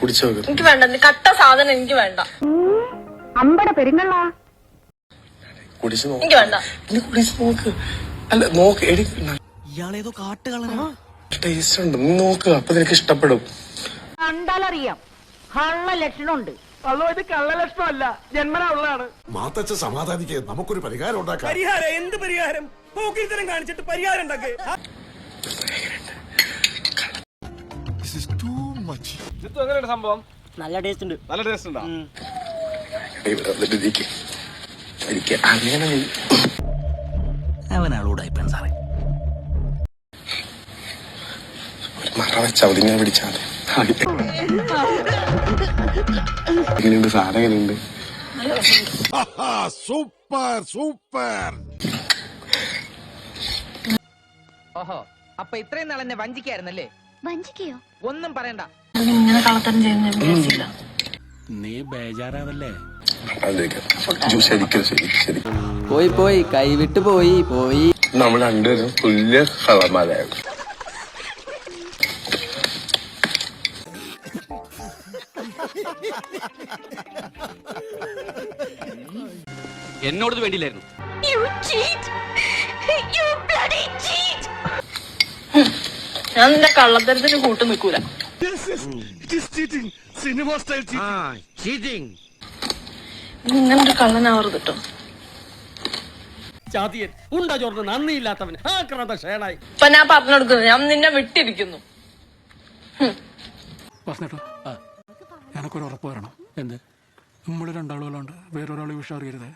കുടിച്ചു നോക്ക് എനിക്ക് വേണ്ട ഇത് കട്ട സാധനം എനിക്ക് വേണ്ട. അമ്പട പെരുങ്ങള കുടിച്ചു എനിക്ക് വേണ്ട. നീ കുടിച്ചു നോക്ക്. അല്ല നോക്ക് എടി. ഇയാളേതോ കാട്ടുകളനാ. ടേസ്റ്റ് ഉണ്ട്. നീ നോക്ക് അപ്പൊ നിനക്ക് ഇഷ്ടപ്പെടും. കണ്ടാലറിയാം. കള്ള ലക്ഷണമുണ്ട് അല്ലോ ഇത് കള്ളലക്ഷണമല്ല ജന്മനാ ഉള്ളതാണ്. മാത്തച്ഛ സമാധാനിക്ക് നമുക്കൊരു പരിഹാരം ഉണ്ടാക്കാം. പരിഹാരം? എന്ത് പരിഹാരം? പോക്കിരിത്തരം കാണിച്ചിട്ട് പരിഹാരം ഉണ്ടാക്കേ എങ്ങനെയാണ് സംഭവം? നല്ല ടേസ്റ്റ് ഉണ്ട്. നല്ല ടേസ്റ്റ് ഉണ്ടോ? അവനാളോടായി സാറേ. മറ വെച്ചാ മതി ഞാൻ പിടിച്ചാൽ മതി എങ്ങനെയുണ്ട് സാധനം എങ്ങനെയുണ്ട് സൂപ്പർ സൂപ്പർ. ഓഹോ അപ്പൊ ഇത്രയും നാൾ എന്നെ വഞ്ചിക്കായിരുന്നല്ലേ? വഞ്ചിക്കയോ? ഒന്നും പറയണ്ട. ഇങ്ങനെ കള്ളത്തരം ചെയ്യുന്ന വിചാരിച്ചില്ല. നീ ബേജാറാവല്ലേ? പോയി പോയി. കൈവിട്ട് പോയി പോയി. നമ്മൾ രണ്ടുപേരും തുല്യ കളമാരായിരുന്നു എന്നോട് വേണ്ടിയില്ലായിരുന്നു. ഞാൻ നിന്റെ കള്ളത്തരത്തിന് കൂട്ടു നിൽക്കൂല. ഇങ്ങനെ ഒരു കള്ളനാവരുത് കേട്ടോ ചാതിയൻ ഉണ്ടാ ചോർന്ന് നന്ദിയില്ലാത്തവൻ ആക്രാന്ത ഷേണായി ഇപ്പൊ ഞാൻ പറഞ്ഞു കൊടുക്കുന്നു ഞാൻ നിന്നെ വിട്ടിരിക്കുന്നു. പറഞ്ഞിട്ടോ എനക്കൊരു ഉറപ്പ് വരണം. എന്ത്? നമ്മൾ രണ്ടാളുകളുണ്ട് വേറൊരാൾ വിഷ അറിയരുത്.